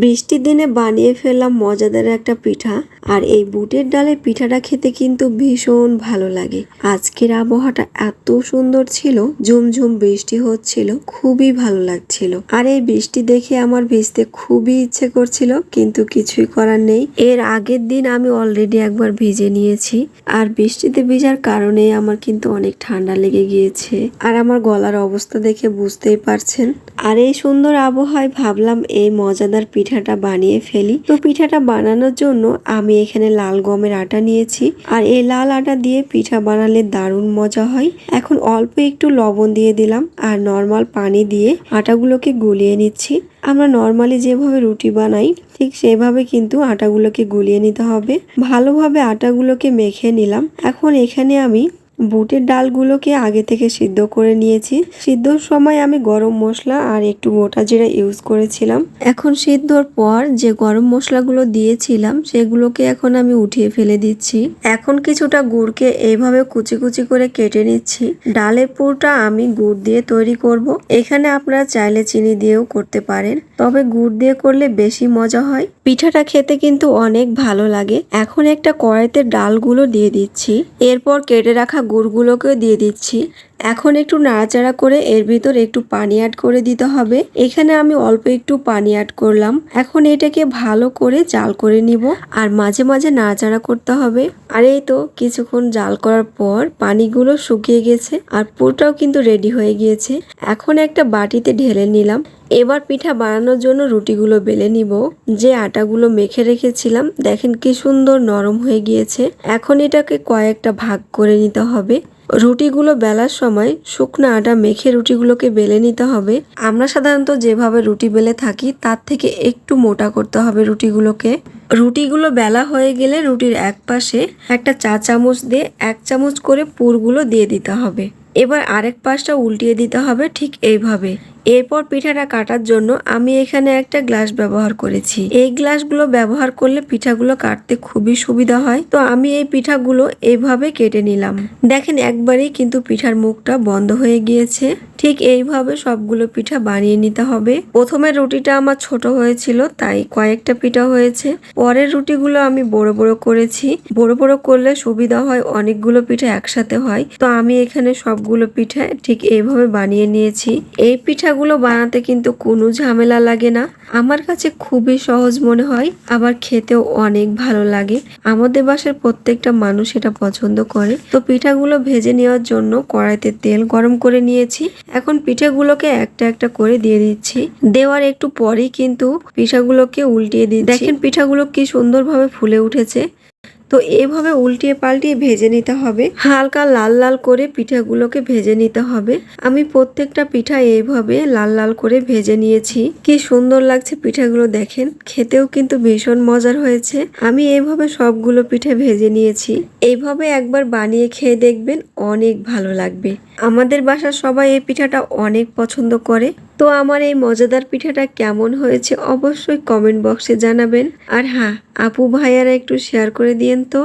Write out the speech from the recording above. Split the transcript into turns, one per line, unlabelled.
বৃষ্টির দিনে বানিয়ে ফেললাম মজাদার একটা পিঠা, আর এই বুটের ডালের পিঠাটা খেতে কিন্তু ভীষণ ভালো লাগে। আজকের আবহাওয়াটা এত সুন্দর ছিল, ঝুমঝুম বৃষ্টি হচ্ছিল, খুবই ভালো লাগছিল। আর এই বৃষ্টি দেখে আমার ভিজতে খুবই ইচ্ছে করছিল, কিন্তু কিছুই করার নেই। এর আগের দিন আমি অলরেডি একবার ভিজে নিয়েছি, আর বৃষ্টিতে ভিজার কারণে আমার কিন্তু অনেক ঠান্ডা লেগে গিয়েছে। আর আমার গলার অবস্থা দেখে বুঝতেই পারছেন। আর এই সুন্দর আবহাওয়ায় ভাবলাম এই মজাদার পিঠাটা বানিয়ে ফেলি। তো পিঠাটা বানানোর জন্য আমি এখানে লাল গমের আটা নিয়েছি। আর এই লাল আটা দিয়ে পিঠা বানালে দারুণ মজা হয়। এখন অল্প একটু লবণ দিয়ে দিলাম আর নর্মাল পানি দিয়ে আটাগুলোকে গুলিয়ে নিচ্ছি। আমরা নর্মালি যেভাবে রুটি বানাই, ঠিক সেভাবে কিন্তু আটাগুলোকে গুলিয়ে নিতে হবে। ভালোভাবে আটাগুলোকে মেখে নিলাম। এখন এখানে আমি বুটের ডালগুলোকে আগে থেকে সিদ্ধ করে নিয়েছি। সিদ্ধর সময় আমি গরম মশলা আর একটু গোটা জিরা ইউজ করেছিলাম। এখন সিদ্ধর পর যে গরম মশলাগুলো দিয়েছিলাম, সেগুলোকে এখন আমি উঠিয়ে ফেলে দিচ্ছি। এখন কিছুটা গুড়কে এইভাবে কুচি কুচি করে কেটে নিচ্ছি। ডালের পুরটা আমি গুড় দিয়ে তৈরি করব। এখানে আপনারা চাইলে চিনি দিয়েও করতে পারেন। তবে গুড় দিয়ে করলে বেশি মজা হয়। পিঠাটা খেতে কিন্তু অনেক ভালো লাগে। এখন একটা কড়াইতে ডালগুলো দিয়ে দিচ্ছি। এরপর কেটে রাখা গুড়গুলোকেও দিয়ে দিচ্ছি। এখন একটু নাড়াচাড়া করে এর ভিতর একটু পানি অ্যাড করে দিতে হবে। এখানে আমি অল্প একটু পানি অ্যাড করলাম। এখন এটাকে ভালো করে জাল করে নিব আর মাঝে মাঝে নাড়াচাড়া করতে হবে। আর এই তো কিছুক্ষণ জাল করার পর পানিগুলো শুকিয়ে গেছে আর পুরটাও কিন্তু রেডি হয়ে গিয়েছে। এখন একটা বাটিতে ঢেলে নিলাম। এবার পিঠা বানানোর জন্য রুটিগুলো বেলে নিব। যে আটাগুলো মেখে রেখেছিলাম, দেখেন কি সুন্দর নরম হয়ে গিয়েছে। এখন এটাকে কয়েকটা ভাগ করে নিতে হবে। রুটিগুলো বেলার সময় শুকনো আটা মেখে রুটিগুলোকে বেলে নিতে হবে। আমরা সাধারণত যেভাবে রুটি বেলে থাকি, তার থেকে একটু মোটা করতে হবে রুটিগুলোকে। রুটিগুলো বেলা হয়ে গেলে রুটির এক পাশে একটা চা চামচ দিয়ে এক চামচ করে পুরগুলো দিয়ে দিতে হবে। এবার আরেক পাশটা উল্টিয়ে দিতে হবে ঠিক এইভাবে। এরপর পিঠাটা কাটার জন্য আমি এখানে একটা গ্লাস ব্যবহার করেছি। এই গ্লাসগুলো ব্যবহার করলে পিঠাগুলো কাটতে খুবই সুবিধা হয়। তো আমি এই পিঠাগুলো এইভাবে কেটে নিলাম। দেখেন একবারেই কিন্তু পিঠার মুখটা বন্ধ হয়ে গিয়েছে। ঠিক এইভাবে সবগুলো পিঠা বানিয়ে নিতে হবে। প্রথমে রুটিটা আমার ছোট হয়েছিল, তাই কয়েকটা পিঠা হয়েছে। পরের রুটিগুলো আমি বড় বড় করেছি। বড় বড় করলে সুবিধা হয়, অনেকগুলো পিঠা একসাথে হয়। তো আমি এখানে সবগুলো পিঠা ঠিক এইভাবে বানিয়ে নিয়েছি। এই পিঠাগুলো বানাতে কিন্তু কোনো ঝামেলা লাগে না। আমার কাছে খুবই সহজ মনে হয়, আবার খেতেও অনেক ভালো লাগে। আমাদের বাসার প্রত্যেকটা মানুষ এটা পছন্দ করে। তো পিঠাগুলো ভেজে নেওয়ার জন্য কড়াইতে তেল গরম করে নিয়েছি। এখন পিঠাগুলোকে একটা একটা করে দিয়ে দিচ্ছি। দেওয়ার একটু পরেই কিন্তু পিঠাগুলোকে উল্টিয়ে দিচ্ছি। দেখেন পিঠাগুলো কি সুন্দরভাবে ফুলে উঠেছে। তো এভাবে উল্টিয়ে পাল্টিয়ে ভেজে নিতে হবে। হালকা লাল লাল করে পিঠাগুলোকে ভেজে নিতে হবে। আমি প্রত্যেকটা পিঠা এইভাবে লাল লাল করে ভেজে নিয়েছি। কি সুন্দর লাগছে পিঠাগুলো দেখেন। খেতেও কিন্তু ভীষণ মজার হয়েছে। আমি এইভাবে সবগুলো পিঠে ভেজে নিয়েছি। এইভাবে একবার বানিয়ে খেয়ে দেখবেন অনেক ভালো লাগবে। আমাদের বাসার সবাই এই পিঠাটা অনেক পছন্দ করে। তো আমার এই মজাদার পিঠাটা কেমন হয়েছে অবশ্যই কমেন্ট বক্সে জানাবেন। আর হ্যাঁ আপু ভাইয়ারা একটু শেয়ার করে দিয়েন তো।